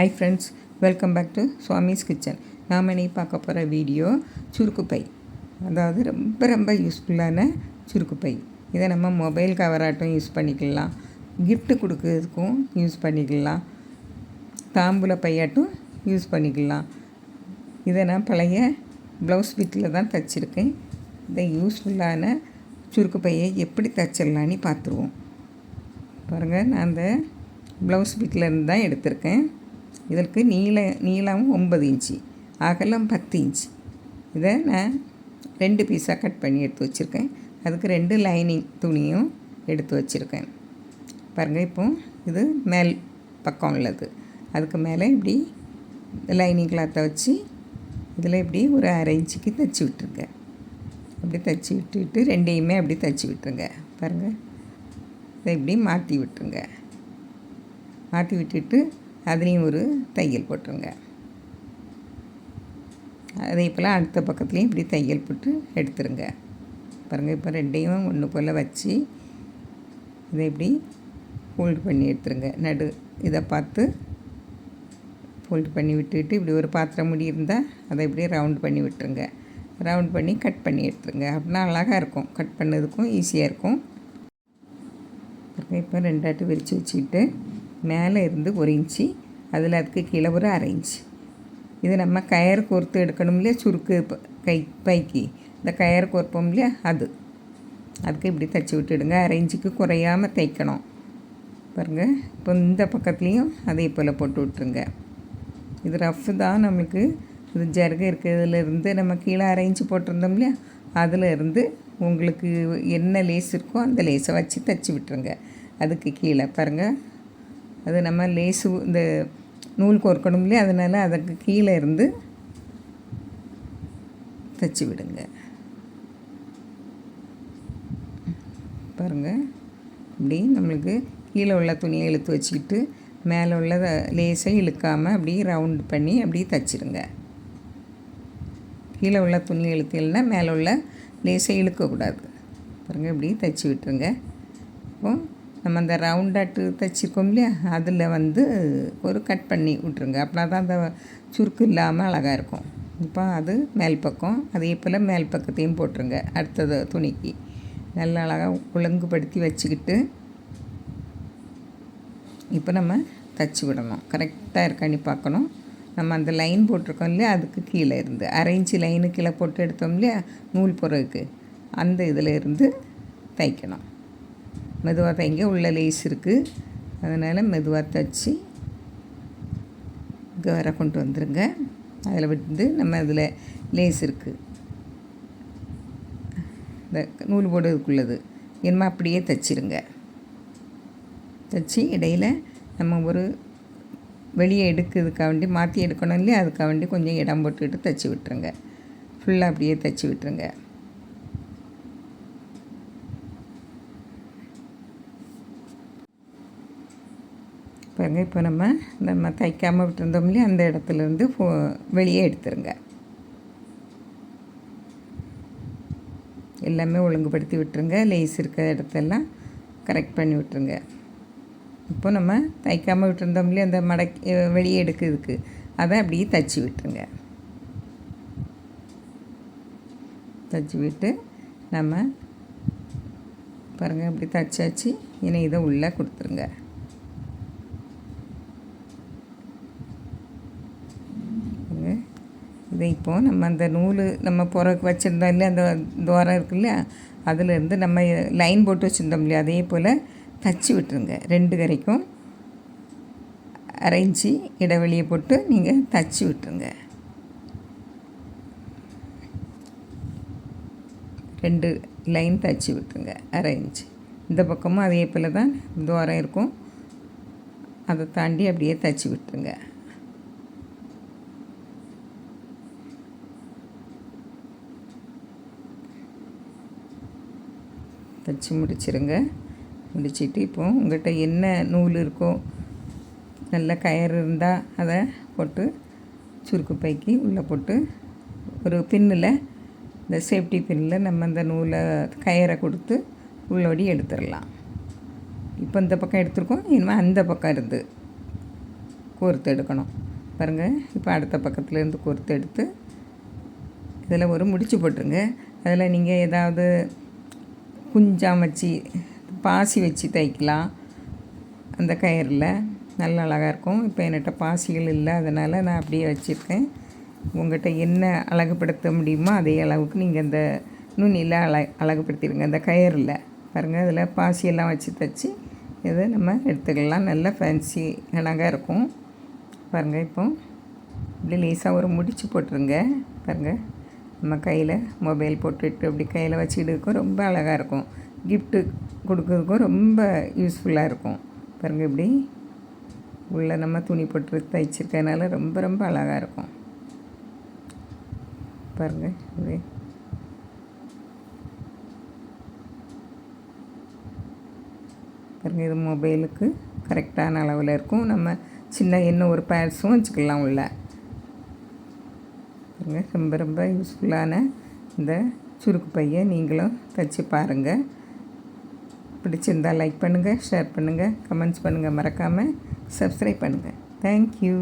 Hi friends welcome back to Swami's kitchen நாம் இன்னைக்கு பார்க்க போகிற வீடியோ சுருக்கு பை. அதாவது ரொம்ப ரொம்ப யூஸ்ஃபுல்லான சுருக்கு பை. இதை நம்ம மொபைல் கவராட்டும் யூஸ் பண்ணிக்கலாம். கிஃப்ட் கொடுக்கறதுக்கும் யூஸ் பண்ணிக்கலாம். தாம்பூல பையாட்டும் யூஸ் பண்ணிக்கலாம். இதை நான் பழைய ப்ளவுஸ் பிட்டில் தான் தைச்சிருக்கேன். இந்த யூஸ்ஃபுல்லான சுருக்கு பையை எப்படி தைச்சிடலான்னு பார்த்துருவோம். பாருங்கள் நான் அந்த ப்ளவுஸ் பிட்லேருந்து தான் எடுத்திருக்கேன். இதற்கு நீள நீளம் ஒன்பது இன்ச்சு அகலம் பத்து இன்ச்சு. இதை நான் ரெண்டு பீஸாக கட் பண்ணி எடுத்து வச்சுருக்கேன். அதுக்கு ரெண்டு லைனிங் துணியும் எடுத்து வச்சுருக்கேன். பாருங்கள் இப்போ இது மேல் பக்கம் உள்ளது. அதுக்கு மேலே இப்படி லைனிங் கிளாத்தை வச்சு இதில் இப்படி ஒரு அரை இன்ச்சுக்கு தைச்சி விட்டுருங்க. அப்படி தைச்சி விட்டுட்டு ரெண்டையுமே அப்படி தைச்சி விட்டுருங்க. பாருங்கள் இதை இப்படி மாற்றி விட்டுருங்க. மாற்றி விட்டுட்டு அதுலேயும் ஒரு தையல் போட்டுருங்க. அதே போல் அடுத்த பக்கத்துலேயும் இப்படி தையல் போட்டு எடுத்துருங்க. பாருங்கள் இப்போ ரெண்டையும் ஒன்று போல் வச்சு இதை இப்படி ஃபோல்டு பண்ணி எடுத்துருங்க. நடு இதை பார்த்து ஃபோல்டு பண்ணி விட்டுட்டு இப்படி ஒரு பாத்திரம் முடி இருந்தால் அதை இப்படி ரவுண்ட் பண்ணி விட்டுருங்க. ரவுண்ட் பண்ணி கட் பண்ணி எடுத்துருங்க. அப்படின்னா அழகாக இருக்கும். கட் பண்ணதுக்கும் ஈஸியாக இருக்கும். இப்போ ரெண்டாட்டு விரித்து வச்சுக்கிட்டு மேலே இருந்து ஒரு இன்ச்சு அதில் அதுக்கு கீழே ஒரு அரை இது நம்ம கயர் கோர்த்து எடுக்கணும் இல்லையா? சுருக்கு கை பைக்கு. இந்த கயர் கோர்ப்போம் இல்லையா? அது. அதுக்கு இப்படி தைச்சி விட்டுடுங்க. அரை இன்ச்சுக்கு குறையாமல் தைக்கணும் பாருங்கள் இப்போ இந்த பக்கத்துலேயும் அதே போல் போட்டு விட்ருங்க இது ரஃப் தான் நம்மளுக்கு. இது ஜருகை இருக்கிறதுலேருந்து நம்ம கீழே அரை போட்டிருந்தோம் இல்லையா? அதில் இருந்து உங்களுக்கு என்ன லேஸ் இருக்கோ அந்த லேஸை வச்சு தைச்சி விட்டுருங்க. அதுக்கு கீழே பாருங்கள் அது நம்ம லேஸு இந்த நூல் கோர்க்கணும் இல்லையா அதனால் அதுக்கு கீழே இருந்து தைச்சி விடுங்க. பாருங்கள் இப்படி நம்மளுக்கு கீழே உள்ள துணியை இழுத்து வச்சுக்கிட்டு மேலே உள்ள லேஸை இழுக்காமல் அப்படியே ரவுண்ட் பண்ணி அப்படியே தைச்சிருங்க கீழே உள்ள துணி இழுத்தீங்கன்னா மேலே உள்ள லேஸை இழுக்கக்கூடாது. பாருங்கள் இப்படி தைச்சி விட்டுருங்க. இப்போ நம்ம அந்த ரவுண்டாட்டு தைச்சிருக்கோம் இல்லையா? அதில் வந்து ஒரு கட் பண்ணி விட்ருங்க அப்படின்னா தான் அந்த சுருக்கு இல்லாமல் அழகாக இருக்கும். இப்போ அது மேல் பக்கம் அதே போல் மேல் பக்கத்தையும் போட்டுருங்க. அடுத்தது துணிக்கு. நல்லா அழகாக ஒழுங்குபடுத்தி வச்சுக்கிட்டு இப்போ நம்ம தச்சு விடணும். கரெக்டாக இருக்கான்னு பார்க்கணும். நம்ம அந்த லைன் போட்டிருக்கோம் இல்லையா? அதுக்கு கீழே இருந்து. அரை லைனு கீழே போட்டு எடுத்தோம் இல்லையா? நூல் புறவுக்கு அந்த இதில் இருந்து தைக்கணும். மெதுவாக தைங்க உள்ள லேஸ் இருக்குது அதனால் மெதுவாக தைச்சி இங்கே வர கொண்டு வந்துருங்க. அதில் விட்டு நம்ம அதில் லேஸ் இருக்குது இந்த நூல் போடுறதுக்குள்ளது. என்னமோ அப்படியே தைச்சிருங்க. தைச்சி இடையில் நம்ம ஒரு வெளியே எடுக்கிறதுக்காக வேண்டி மாற்றி எடுக்கணும் இல்லையா? அதுக்காக வேண்டி கொஞ்சம் இடம் போட்டுக்கிட்டு தைச்சி விட்டுருங்க. ஃபுல்லாக அப்படியே தைச்சி விட்டுருங்க. பாருங்க இப்போ நம்ம நம்ம தைக்காமல் விட்டுருந்தோம் இல்லையா அந்த இடத்துலேருந்து ஃபோ வெளியே எடுத்துருங்க. எல்லாமே ஒழுங்குபடுத்தி விட்டுருங்க லேஸ் இருக்கிற இடத்தெல்லாம் கரெக்ட் பண்ணி விட்டுருங்க. இப்போ நம்ம தைக்காமல் விட்டுருந்தோம் இல்லையா அந்த மடக்கி வெளியே எடுக்கிறதுக்கு அதை அப்படியே தச்சு விட்டுருங்க. தச்சு விட்டு நம்ம பாருங்கள் அப்படி தச்சாச்சு இனி இதை உள்ளே கொடுத்துருங்க. இதை இப்போது நம்ம அந்த நூல் நம்ம புறக்கு வச்சுருந்தோம் இல்லையா அந்த துவாரம் இருக்கு இல்லையா அதுலேருந்து நம்ம லைன் போட்டு வச்சுருந்தோம் இல்லையா அதே போல் தச்சு விட்டுருங்க. ரெண்டு கரைக்கும் அரைஞ்சி இடைவெளியை போட்டு நீங்கள் தச்சு விட்டுருங்க. ரெண்டு லைன் தச்சு விட்டுருங்க அரைஞ்சி இந்த பக்கமும் அதே போல் தான் துவாரம் இருக்கும். அதை தாண்டி அப்படியே தச்சு விட்டுருங்க. தைச்சி முடிச்சிருங்க. முடிச்சிட்டு இப்போ உங்கள்கிட்ட என்ன நூல் இருக்கோ நல்ல கயிறு இருந்தால் அதை போட்டு சுருக்கு பைக்கி உள்ளே போட்டு ஒரு பின்னில் இந்த சேஃப்டி பின்னில் நம்ம அந்த நூலை கயிறை கொடுத்து உள்ளோடி எடுத்துடலாம். இப்போ இந்த பக்கம் எடுத்திருக்கோம் இனிமேல் அந்த பக்கம் இருந்து கோர்த்து எடுக்கணும். பாருங்கள் இப்போ அடுத்த பக்கத்துலேருந்து கோர்த்து எடுத்து இதில் ஒரு முடிச்சு போட்டுருங்க. அதில் நீங்கள் ஏதாவது குஞ்சாம் வச்சு பாசி வச்சு தைக்கலாம் அந்த கயிறில். நல்ல அழகாக இருக்கும். இப்போ என்கிட்ட பாசிகள் இல்லை. அதனால் நான் அப்படியே வச்சுருக்கேன். உங்கள்கிட்ட என்ன அழகுபடுத்த முடியுமோ அதே அளவுக்கு நீங்கள் இந்த நுண்ணியில் அழ அழகுபடுத்திடுங்க. அந்த கயிறில். பாருங்கள் அதில் பாசியெல்லாம் வச்சு தைச்சி இதை நம்ம எடுத்துக்கலாம். நல்ல ஃபேன்சி அழகாக இருக்கும். பாருங்கள் இப்போ இப்படி லேசாக ஒரு முடிச்சு போட்டுருங்க. பாருங்கள் நம்ம கையில் மொபைல் போட்டுட்டு அப்படி கையில் வச்சுக்கிட்டு ரொம்ப அழகாக இருக்கும். கிஃப்ட்டு கொடுக்கறதுக்கும் ரொம்ப யூஸ்ஃபுல்லாக இருக்கும். பாருங்கள் இப்படி உள்ளே நம்ம துணி போட்டு தைச்சிருக்கனால ரொம்ப ரொம்ப அழகாக இருக்கும். பாருங்கள் இப்படி பாருங்கள் இது மொபைலுக்கு கரெக்டான அளவில் இருக்கும். நம்ம சின்ன என்ன ஒரு பேட்ஸும் வச்சுக்கலாம் உள்ள. ரொம்ப ரொம்ப யூஸ்ஃபுல்லான இந்த சுருக்கு பையை நீங்களும் தைச்சி பாருங்கள் பிடிச்சிருந்தால் லைக் பண்ணுங்கள் ஷேர் பண்ணுங்கள் கமெண்ட்ஸ் பண்ணுங்கள் மறக்காமல் சப்ஸ்கிரைப் பண்ணுங்கள் தேங்க்யூ